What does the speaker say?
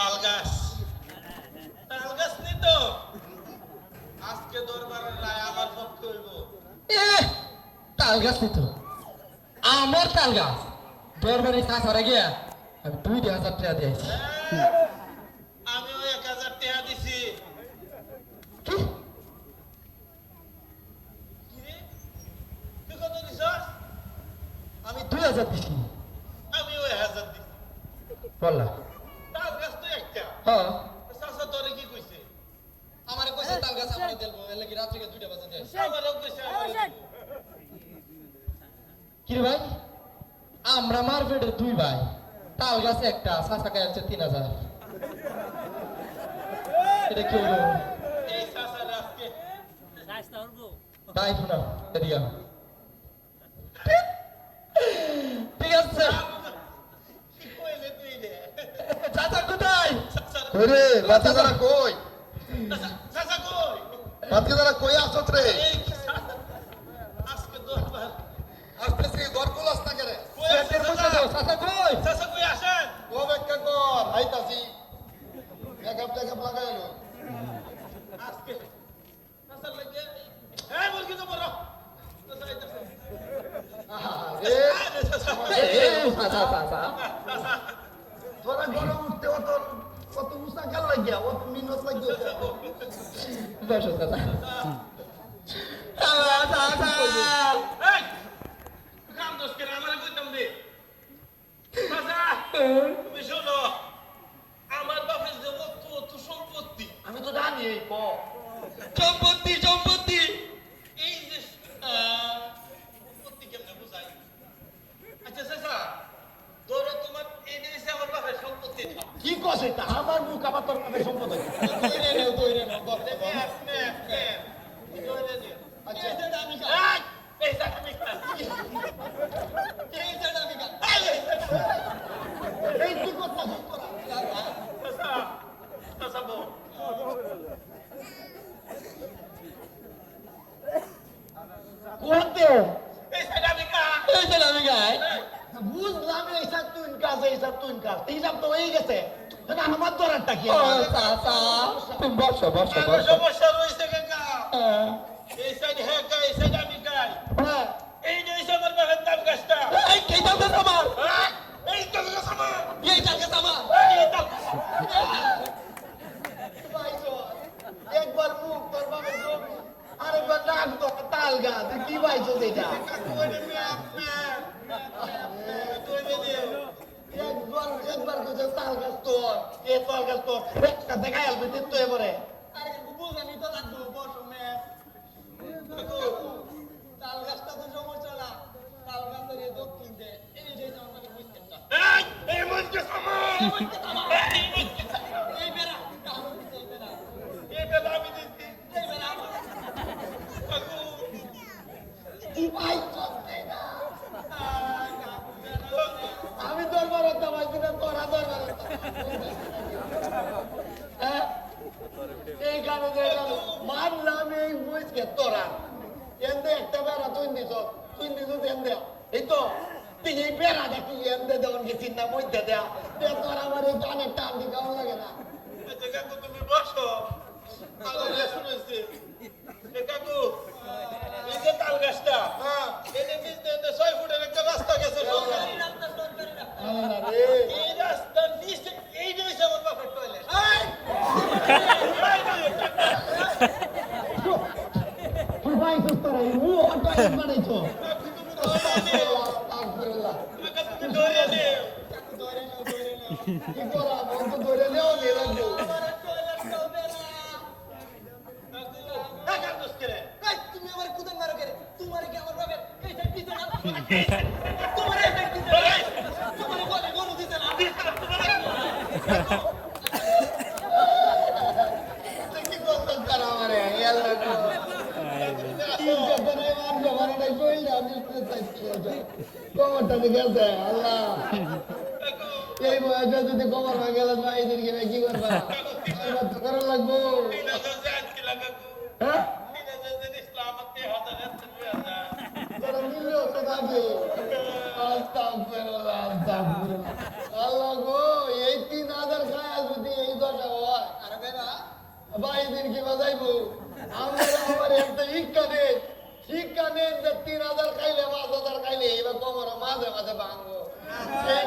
তাল গাছ তাল গাছ নেই তো? আজকে দরবারের রায় আমার পক্ষে হইব। এ তাল গাছ নিত আমার তাল গাছ দরবারে কাজ হরে গিয়া আমি দুই হাজার টাকা দিয়েছি। হ্যাঁ, আমি ওই এক হাজার টাকা দিছি। কি? আমি দুই হাজার দিছি। আমি ওই হাজার দিছি। বললা তাল গাছ তো একটা হ্যাঁ। চাচা তোরে কি কইছে? আমার কইছে তাল গাছ আমার দেবো এর লাগি রাত্রিকে দুইটা বাজে কইছে কি রে ভাই? আমরা মার্কেটের দুই ভাই। তাল গাছে একটা সাসা গায়ে হচ্ছে তিন হাজার। এটা কি হলো? এই তাই শোনা এদিকে আও। ঠিক আছে কি কইলে তুই রে চাচা কোথায় ওরে বাচ্চা যারা কই? চাচা চাচা কই? বাচ্চা যারা কই আসত রে আসতেছি ঘর কুলাস না করে চাচা? কই? চাচা কই আসেন? ও ব্যাখ্যা কর আইতাছি। মেকআপ টেকআপ লাগাইলো আজকে চাচার লাগে এই মুরগি তো বড়। চাচা আইতাছে। এ আরে চাচা। এই, এই, চাচা চাচা চাচা তোরা ঘরে উঠতে অত অত উষা কেন লাগিয়া অত মিনত লাগিয়া বসো চাচা চাচা চাচা এই কাম দোষ করে আমারে কইতাম দে চাচা তুমি শোনো আমার বাপের যে অত অত সম্পত্তি আমি তো জানি এই ক সম্পত্তি সম্পত্তি এই যে আহ, সম্পত্তি কেমনে বুঝাই আচ্ছা চাচা ধরো তোমার এই জিনিস আমার বাপের সম্পত্তি না কি কস এটা আমার মুখ আবার তোর কাছে সম্পদ আছে দইরে নেও দইরে নেও করতে নে, নে, নে। ধরে নে। আচ্ছা আমি এই, এই চাচা আমি খাই। এই সাইড আমি গা এই, এই চাচা। এই কি কথা তোরা চাচা, চাচা বল। কোনতে এই সাইডে আমি খাই। এই সাইড আমি গাই এই, বুঝলাম এই সব তুই কাজ এই কাজ হিসাব তো হয়ে গেছে আমার দরারটা কি তুমি বসো বসো সমস্যা রয়েছে কাকা। হ্যাঁ। এই সাইডে হ্যাঁ খাই, এই সাইডে আমি। হ্যাঁ এই যে আমার বাপের তাল গাছটা। এই কে দাও দাও আমার এই, এই গাছ আমার। এই টাকা আমার এই তাল একবার মুখ তোর বাবা চোখ আরেকবার নাক তো তাল গা কি পাইছো এটা একবার একবার কইছে তাল গাছ তোর এ তাল গাছ তোর একটা দেখাই আসবে তো এবারে? আরে বুঝানি তো লাগবে বসো তাল গাছটা তো সমস্যা না। তাল গাছের এই দক্ষিণ দে এই যে আমাকে বুঝতে না এই, এই মজ আমার। এই মজ এই বেলা আমি দিচ্ছি। এই বেড়া। আমার কাকু, কি পাইছো এটা? আমি দরবার হতে পারছি না তোরা দরবার হতে হ্যাঁ এইখানে দেখলাম মানলাম এই বুঝকে তোরা এন্দে একটা বেড়া তুই দিছ তুই দিছ এন্দে এই তো তুই এই বেড়া দেখি এন্দে দেওয়ান গেছি না মধ্যে দেয়া দে তোর আমার এই কানের টান দি কেমন লাগে না তুমি বসো। শুনেছে। কাকু, এই যে তাল গাছটা, হ্যাঁ এই যে দিয়ে দিয়ে ছয় ফুটের একটা রাস্তা গেছে সরকারি। আল্লাহ রে এই রাস্তার নিচে এই যে আমার বাপের toilet। তুমি আমার কুদন মারো করে তোমার কি আমার বাবা কবরটা গেছে আল্লাহ এই বয়সে যদি কবর হয়ে গেল না এদের গেলে কি করবা লাগবো আমরা আমার একটা ভিক্ষা দেয় নেই যে তিন হাজার খাইলে পাঁচ হাজার খাইলে এবার কোমর মাঝে মাঝে ভাঙবো। এই